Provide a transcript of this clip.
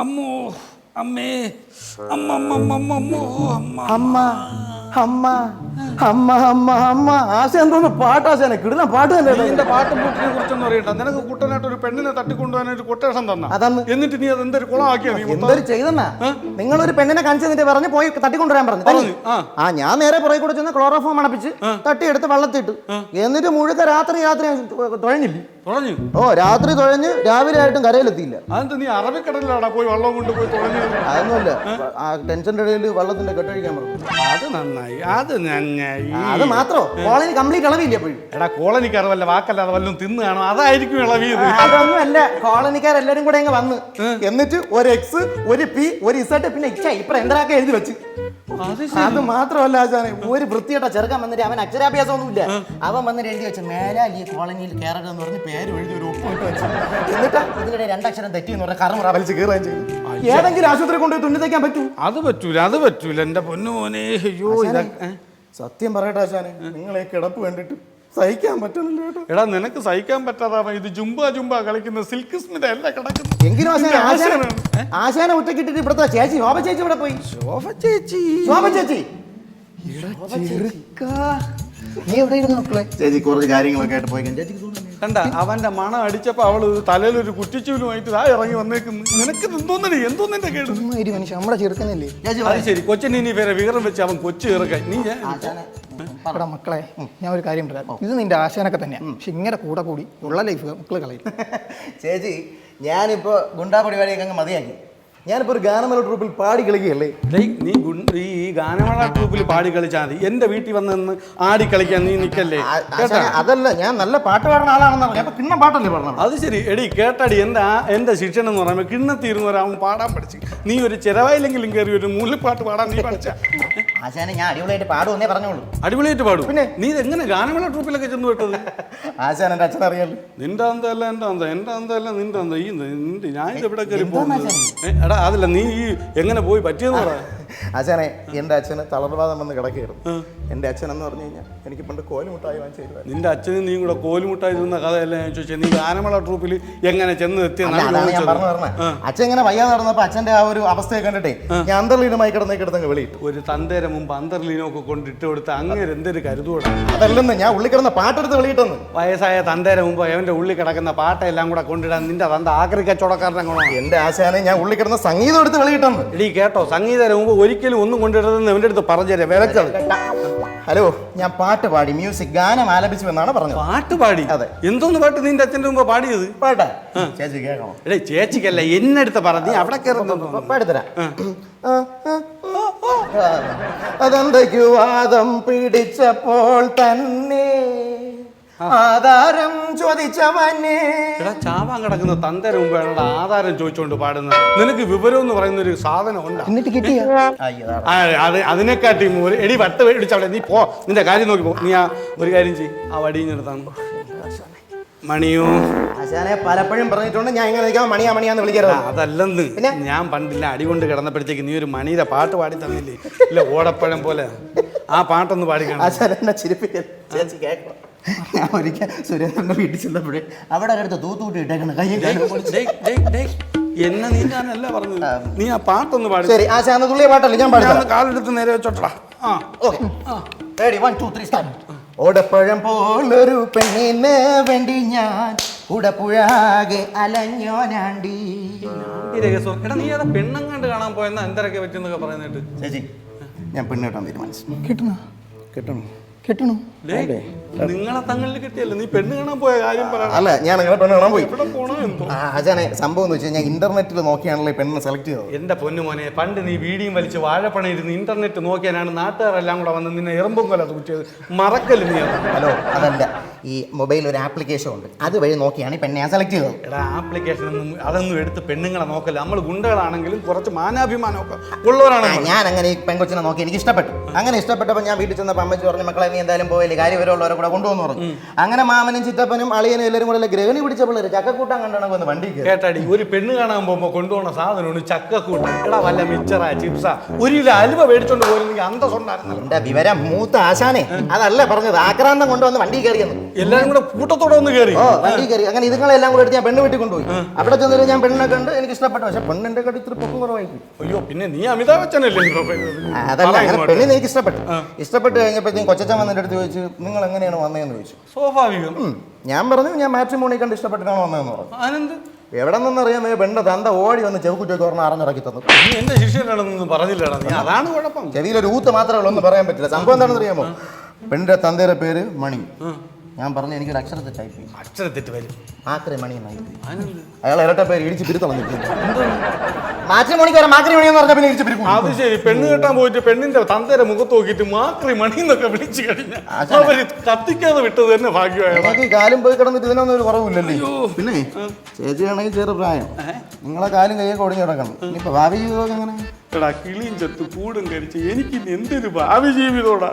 അമ്മോ അമ്മേ അമ്മ അമ്മ അമ്മ അമ്മ അമ്മോ അമ്മ അമ്മ. ആശ എന്തോന്ന്? പാട്ടാശാനെ കിടുന്ന പാട്ട് തന്നെ നിന്റെ പാട്ടും കൂട്ടിനെ കുറിച്ചൊന്നും അറിയണ്ട. നിനക്ക് കൂട്ടനായിട്ട് ഒരു പെണ്ണിനെ തട്ടിക്കൊണ്ടുപോകാനായിട്ട് കൊട്ടേഷൻ തന്ന. അതാണ് എന്നിട്ട് നീ അത് എന്തൊരു കുളമാക്കിയ നീ? എന്തൊരു ചെയ്തെന്നാ? നിങ്ങളൊരു പെണ്ണിനെ കാണിച്ചു എന്നിട്ട് പറഞ്ഞ് പോയി തട്ടിക്കൊണ്ടുവരാൻ പറഞ്ഞു. പറഞ്ഞു, ആ. ഞാൻ നേരെ പുറകെ കൂടെ ചെന്ന് ക്ലോറോഫോം അണപ്പിച്ച് തട്ടിയെടുത്ത് വെള്ളത്തിട്ടു എന്നിട്ട് മുഴുക്ക രാത്രി രാത്രി ഞാൻ തുഴഞ്ഞില്ല? തുഴഞ്ഞു. ഓ രാത്രി തുഴഞ്ഞ് രാവിലെ ആയിട്ടും കരയിലെത്തിയില്ല. അതെന്താ നീ അറബിക്കടലിലാടാ പോയി വള്ളം കൊണ്ട് പോയി തുഴഞ്ഞു അതൊന്നുമല്ല. ആ ടെൻഷന്റെ ഇടയിൽ വെള്ളത്തിന്റെ കെട്ടഴിക്കാൻ പറഞ്ഞു. അത് നന്നായി. അത് നന്നായി അത് മാത്രോ? കോളനി കംപ്ലീറ്റ് ഇളവില്ല അപ്പോഴും എടാ കോളനിക്ക് അറിവല്ല വാക്കല്ലാതെ വല്ലതും തിന്നു കാണും. അതായിരിക്കും ഇളവിയത് അതൊന്നും അല്ല കോളനിക്കാരെല്ലാരും കൂടെ അങ്ങ് വന്ന്. എന്നിട്ട് ഒരു എക്സ് ഒരു പി ഒരു ഇസട്ട് പിന്നെ എക്സ് ഇപ്പൊ എന്തൊക്കെ എഴുതി വെച്ച്? അത് മാത്രമല്ല ആശാനെ ഒരു വൃത്തിയട്ട ചെറുക്കൻ വന്നിട്ട് അവൻ അക്ഷരാഭ്യാസം ഒന്നുമില്ല അവൻ വന്നിട്ട് എഴുതി വെച്ച് മേലാൽ ഈ കോളനിയിൽ കയറരുത് എന്ന് പറഞ്ഞ് പേര് എഴുതി ഒരു ഒപ്പ് ഇട്ട് വെച്ചു. എന്നിട്ട് ഇതിനിടെ രണ്ടക്ഷരം തെറ്റി എന്ന് പറഞ്ഞ കറമുറ വലിച്ച് കയറുകയും ചെയ്തു. ഏതെങ്കിലും ആശുപത്രി കൊണ്ടുപോയി തുന്നി തയ്ക്കാൻ പറ്റൂ? അത് പറ്റൂല അത് പറ്റൂല. എന്റെ പൊന്നു മോനെ അയ്യോ? സത്യം പറയട്ടെ ആശാനെ നിങ്ങളെ കിടപ്പ് വേണ്ടിട്ട് സഹിക്കാൻ പറ്റുന്നില്ല കേട്ടോ. എടാ നിനക്ക് സഹിക്കാൻ പറ്റാതാ ഇത് ജുംബ ജുംബ കളിക്കുന്ന സിൽക്ക് സ്മിത അല്ല കിടക്കുന്നു എങ്കിലും ആശാന ആശാന ആശാന ഒറ്റക്കിട്ടിട്ട് ഇവിടുത്തെ ചേച്ചി ശോഭ ചേച്ചി ഇവിടെ പോയി. ശോഭ ചേച്ചി. ശോഭ ചേച്ചി. നീ എവിടെ ഇരുന്നു മക്കളെ? ചേച്ചി കുറച്ച് കാര്യങ്ങളൊക്കെ ആയിട്ട് പോയി ചേച്ചിക്ക് തോന്നുന്നു കണ്ട അവന്റെ മണം അടിച്ചപ്പോ അവൾ തലയിൽ ഒരു കുറ്റിച്ചൂലുമായിട്ട് ആ ഇറങ്ങി വന്നേക്കുന്നു നിനക്ക് എന്തോന്നടി എന്തോന്നിന്റെ കേട്? ഒരു മനുഷ്യൻ നമ്മുടെ ചെറുക്കനല്ലേ? അത് ശരി കൊച്ചിന് ഇനി വേറെ വികരം വെച്ച് അവൻ കൊച്ചു ചെറുക്കാൻ നീ ഞാൻ- എടാ മക്കളെ ഞാൻ ഒരു കാര്യം പറയാം. ഇത് നിന്റെ ആശാനൊക്കെ തന്നെയാണ് പക്ഷെ ഇങ്ങനെ കൂടെ കൂടി ഉള്ള ലൈഫ് മക്കൾ കളയും. ചേച്ചി ഞാനിപ്പോ ഗുണ്ടാ പരിപാടിയൊക്കെ അങ്ങ് മതിയാക്കി. ഞാനിപ്പോ ഒരു ഗാനമേള ട്രൂപ്പിൽ പാടി കളിക്കുകയല്ലേ? നീ ഈ ഗാനമേള ട്രൂപ്പിൽ പാടി കളിച്ചാൽ മതി. എന്റെ വീട്ടിൽ വന്ന് നിന്ന് ആടി കളിക്കാൻ നീ നിക്കല്ലേ? അതല്ല ഞാൻ നല്ല പാട്ട് പാടുന്ന ആളാണെന്ന് പറഞ്ഞു കിണ്ണം പാട്ടല്ലേ പറഞ്ഞത് അത് ശരി. എടി കേട്ടടി എന്റെ ആ എന്റെ ശിക്ഷണം എന്ന് പറയുമ്പോൾ കിണ്ണത്തീരുന്ന ഒരാവൻ പാടാൻ പഠിച്ചു. നീ ഒരു ചെലവായില്ലെങ്കിലും കയറി ഒരു മൂലിപ്പാട്ട് പാടാൻ നീ പഠിച്ച. ആശാനെ ഞാൻ അടിപൊളിയായിട്ട് പാടുമെന്നേ പറഞ്ഞോളൂ. അടിപൊളിയായിട്ട് പാടും. പിന്നെ? നീ എങ്ങനെ ഗാനമേള ട്രൂപ്പിലൊക്കെ ചെന്ന് വിട്ടത് ആശാൻ എന്റെ അച്ഛൻ അറിയാലോ. നിന്റെ അന്തല്ല എന്റെ അന്ത എന്റെ അന്തല്ല നിന്റെ അന്ത. ഈ നിന്റെ ഞാൻ ഇത് എവിടെ കയറി പോകുന്നത്? എടാ അതല്ല നീ എങ്ങനെ പോയി പറ്റിയെന്ന് പറ. ആശാനെ എന്റെ അച്ഛന് തളർവാദം വന്ന് കിടക്കുകയായിരുന്നു. എന്റെ അച്ഛൻ എന്ന് പറഞ്ഞു കഴിഞ്ഞാൽ എനിക്ക് പണ്ട് കോലുമുട്ടായി വാങ്ങിച്ചു നിന്റെ അച്ഛനും നീ കൂടെ കോലുമുട്ടായി നിന്ന കഥയല്ല ഞാൻ ചോദിച്ചത് നീ ആനമള ട്രൂപ്പിൽ എങ്ങനെ ചെന്ന് എത്തി എത്തിയെന്നാണ് ഞാൻ പറഞ്ഞു പറഞ്ഞത് അച്ഛൻ ഇങ്ങനെ വയ്യാതെ നടന്നപ്പോൾ അച്ഛന്റെ ആ ഒരു അവസ്ഥയെ കണ്ടിട്ടേ ഞാൻ അന്തർലീനമായി കിടന്നേ കിടന്നങ്ങ് വെളിയിട്ടു. ഒരു തന്തേര മുമ്പ് അന്തർലീനൊക്കെ കൊണ്ടിട്ട് കൊടുത്ത് അങ്ങനെ എന്തൊരു കരുതോടെ അതല്ലെന്ന് ഞാൻ ഉള്ളി കിടന്ന പാട്ടെടുത്ത് വെളിയിട്ടെന്ന്. വയസ്സായ തന്തേരെ മുമ്പ് അവന്റെ ഉള്ളിൽ കിടക്കുന്ന പാട്ടെല്ലാം കൂടെ കൊണ്ടിടാൻ നിന്റെ തന്ത ആക്രി കച്ചവടക്കാരനെ എന്റെ ആശാനെ ഞാൻ ഉള്ളി കിടന്ന സംഗീതം എടുത്ത് വെളിയിട്ടെന്ന്. ഇടീ കേട്ടോ സംഗീതരെ മുമ്പ് ഒരിക്കലും ഒന്നും കൊണ്ടിടരുതെന്ന് എന്റെ അടുത്ത് പറഞ്ഞേരെ വിലക്കത് ഹലോ. ഞാൻ പാട്ട് പാടി മ്യൂസിക് ഗാനം ആലപിച്ചു എന്നാണ് പറഞ്ഞത്. പാട്ട് പാടി? അതെ. എന്തോന്ന് പാട്ട് നിന്റെ അച്ഛന്റെ മുമ്പ് പാടിയത്? പാട്ടാ. ചേച്ചി കേൾക്കണം. എടേ ചേച്ചിക്കല്ല എന്നെ അടുത്ത് നീ അവിടെ കയറുന്നു പാടിത്തരാം. അതെന്തയ്ക്കു വാദം പിടിച്ചപ്പോൾ തന്നെ ആധാരം ചോദിച്ചവനെ. എടാ ചാവാൻ കിടക്കുന്ന തന്തേര മുമ്പ് എടാ ആധാരം ചോദിച്ചോണ്ട് പാടുന്നത്? നിനക്ക് വിവരം എന്ന് പറയുന്ന ഒരു സാധനം ഉണ്ട്? എന്നിട്ട് കിട്ടിയ? അയ്യോ ആ, അത് അതിനെക്കാട്ടി മൂല എടി വട്ട് മേടിച്ചവിടെ നീ പോ. നിന്റെ കാര്യം നോക്കി പോ. നീ ആ ഒരു കാര്യം ചെയ് ആ വടിഞ്ഞെടുത്താണ് മണിയോ? ആശാനെ പലപ്പോഴും പറഞ്ഞിട്ടുണ്ട് ഞാൻ ഇങ്ങനെ നിൽക്കാൻ മണിയാ മണിയാന്ന് വിളിക്കരുത്. അതല്ലെന്ന്. പിന്നെ? ഞാൻ പണ്ടില്ല അടി കൊണ്ട് കിടന്നപ്പോഴത്തേക്ക് നീ ഒരു മണിയുടെ പാട്ട് പാടി തന്നില്ലേ? ഇല്ല ഓടപ്പഴം പോലെ. ആ പാട്ടൊന്ന് പാടിക്കണം കാണാം ആശാൻ എന്നെ ചിരിപ്പിക്കൽ ചേച്ചി കേൾക്കണം. ഞാൻ ഒരിക്കൽ സുരേന്ദ്രന്റെ വീട്ടിൽ ചെന്നപ്പോഴേ അവിടെ അടുത്ത് തൂത്തൂട്ടി ഇട്ടേക്കണം. കൈ എന്നെ നീ ഞാനല്ല പറഞ്ഞത്. നീ ആ പാട്ടൊന്ന് പാടി. ശരി ആ തുള്ളിയ പാട്ടല്ലേ ഞാൻ പാടാം കാലെടുത്ത് നേരെ വെച്ചോട്ടാ ആ okay ready one two three start ഓടപ്പഴം പോലൊരു പെണ്ണിന് വേണ്ടി ഞാൻ ഉടപ്പുഴാകെ അലഞ്ഞോനാണ്ടി. നീ പെണ്ണങ്ങാണ്ട് കാണാൻ പോയെന്നാ? എന്തരൊക്കെ പറ്റുന്നൊക്കെ പറയുന്നിട്ട് ചേച്ചി ഞാൻ പെണ്ണ് കേട്ടാൻ തീരുമാനിച്ചു. കിട്ടണോ കിട്ടണം. കിട്ടണു? നിങ്ങളെ തങ്ങളിൽ കിട്ടിയല്ലോ? നീ പെണ്ണ് കാണാൻ പോയ കാര്യം അല്ല ഞാൻ നിങ്ങളെ പെണ്ണ് കാണാൻ പോയി. ആശാനെ സംഭവം എന്ന് വെച്ചാൽ ഞാൻ ഇന്റർനെറ്റിൽ നോക്കിയാണല്ലോ പെണ്ണിനെ സെലക്ട് ചെയ്തത്. എന്റെ പൊന്നു മോനെ പണ്ട് നീ വീടിയും വലിച്ച് വാഴപ്പണയിരുന്നു ഇന്റർനെറ്റ് നോക്കിയാനാണ് നാട്ടുകാരെല്ലാം കൂടെ വന്ന് നിന്നെ എറുമ്പും കൊല കുറ്റിയത് മറക്കൽ നീ ഹലോ അതല്ല. ഈ മൊബൈലിൽ ഒരു ആപ്ലിക്കേഷൻ ഉണ്ട്. അതുവഴി നോക്കിയാണ് ഈ പെണ്ണെ ഞാൻ സെലക്ട് ചെയ്തത്. എടാ ആപ്ലിക്കേഷൻ ഒന്നും അതൊന്നും എടുത്ത് പെണ്ണുങ്ങളെ നോക്കല്ല. നമ്മൾ ഗുണ്ടകളാണെങ്കിലും കുറച്ച് മാനാഭിമാനമൊക്കെ ഉള്ളവരാണ് ഞാൻ അങ്ങനെ ഈ പെൺകൊച്ചിനെ നോക്കി എനിക്ക് ഇഷ്ടപ്പെട്ടു. അങ്ങനെ ഇഷ്ടപ്പെട്ടപ്പോൾ ഞാൻ വീട്ടിൽ ചെന്നപ്പോൾ അമ്മച്ചി പറഞ്ഞു മക്കളെ നീ എന്തായാലും പോയില്ലേ കാര്യം ഇവരുള്ളവരെ കൂടെ കൊണ്ടുവന്ന് പറഞ്ഞു. അങ്ങനെ മാമനും ചിറ്റപ്പനും അളിയനും എല്ലാവരും കൂടെ ഗ്രഹണി പിടിച്ചപ്പോൾ ഒരു ചക്കക്കൂട്ടാൻ കണ്ടാണ് വന്ന് വണ്ടി കേട്ടാടി ഒരു പെണ്ണ് കാണാൻ പോകുമ്പോൾ കൊണ്ടുപോകുന്ന സാധനമാണ് ചക്കക്കൂട്ടം എടാ വല്ല മിച്ചറാ ചിപ്സാ. ഒരു കിലോ അലുവ മേടിച്ചോണ്ട് പോയിരുന്നെങ്കിൽ അന്തസ്സുണ്ടായിരുന്നല്ലോ. വിവരം മൂത്ത ആശാനെ. അതല്ല പറഞ്ഞത് ആക്രാന്തം കൊണ്ടുവന്ന് വണ്ടി കയറിയെന്ന്. എല്ലാരും കൂടെ കൂട്ടത്തോടെ ഒന്ന് കയറി ഓ വണ്ടി കയറി അങ്ങനെ ഇതുങ്ങളെല്ലാം കൂടെ എടുത്ത് ഞാൻ പെണ്ണ് വീട്ടിൽ കൊണ്ടുപോയി. അവിടെ ചെന്നിട്ട് ഞാൻ പെണ്ണിനെ കണ്ട് എനിക്ക് ഇഷ്ടപ്പെട്ടു. പക്ഷെ പെണ്ണിന്റെ കടി ഇത്തിരി പൊക്കം കുറവായി പോയി. അയ്യോ പിന്നെ നീ അമിതാഭ് ബച്ചനല്ലേ ആ, അതല്ല അങ്ങനെ പെണ്ണിനെ എനിക്ക് ഇഷ്ടപ്പെട്ടു. ഇഷ്ടപ്പെട്ട് കഴിഞ്ഞപ്പോഴത്തേക്കും കൊച്ചച്ചൻ വന്നിട്ട് അടുത്ത് ചോദിച്ചു നിങ്ങൾ എങ്ങനെയാണ് വന്നതെന്ന്? ചോദിച്ചു. സ്വാഭാവികം. ഉം. ഞാൻ പറഞ്ഞു ഞാൻ മാട്രിമോണി കണ്ട് ഇഷ്ടപ്പെട്ടിട്ടാണ് വന്നതെന്ന് പറഞ്ഞു. ആനന്ദ്? എവിടെ നിന്നറിയാൻ പെണ്ണ് തന്ത ഓടി വന്ന് ചെവുക്കുറ്റൊക്കെ പറഞ്ഞ് അറിഞ്ഞിറക്കി തന്നു. നീ എന്റെ ശിഷ്യനാണെന്നൊന്നും പറഞ്ഞില്ലടാ നീ. അതാണ് കുഴപ്പം. ചെവിയിലൊരു ഊത്ത് മാത്രമേ ഉള്ളൂ ഒന്നും പറയാൻ പറ്റില്ല. സംഭവം എന്താണെന്ന് അറിയാമോ? പെണ്ണിന്റെ തന്തയുടെ പേര് മണി. ഞാൻ പറഞ്ഞു എനിക്കൊരു അക്ഷരത്തെ ടൈപ്പ് ചെയ്യും അക്ഷരത്തെറ്റ് വരും. ആക്രി മണി എന്നായി അയാൾ ഇരട്ട പേര് ഇടിച്ച് പിരിത്തളഞ്ഞിരിക്കുന്നു മാട്രിമോണിക്ക് വരാം മാക്രി മണി എന്ന് പറഞ്ഞ പിന്നെ ഇടിച്ച് പിരിക്കും. അത് ശരി. പെണ്ണ് കെട്ടാൻ പോയിട്ട് പെണ്ണിന്റെ തന്തയുടെ മുഖത്ത് നോക്കിയിട്ട് മാക്രി മണി എന്നൊക്കെ വിളിച്ചു കഴിഞ്ഞ ആശാനെ. അവർ കത്തിക്കാതെ വിട്ടത് തന്നെ ഭാഗ്യമായടാ നിങ്ങൾക്ക് കാലും പോയി കിടന്നിട്ട് ഇതിനൊന്നും ഒരു കുറവില്ലല്ലോ? പിന്നെ ചേച്ചിയാണെങ്കിൽ ചെറു പ്രായം. നിങ്ങളെ കാലും കൈയൊക്കെ ഒടിഞ്ഞു കിടക്കണം. ഇനിയിപ്പോ ഭാവി ജീവിതമൊക്കെ എങ്ങനെ? എടാ കിളിയും ചത്ത് കൂടും കരിച്ച് എനിക്ക് ഇനി എന്തൊരു ഭാവി ജീവിതോടാ?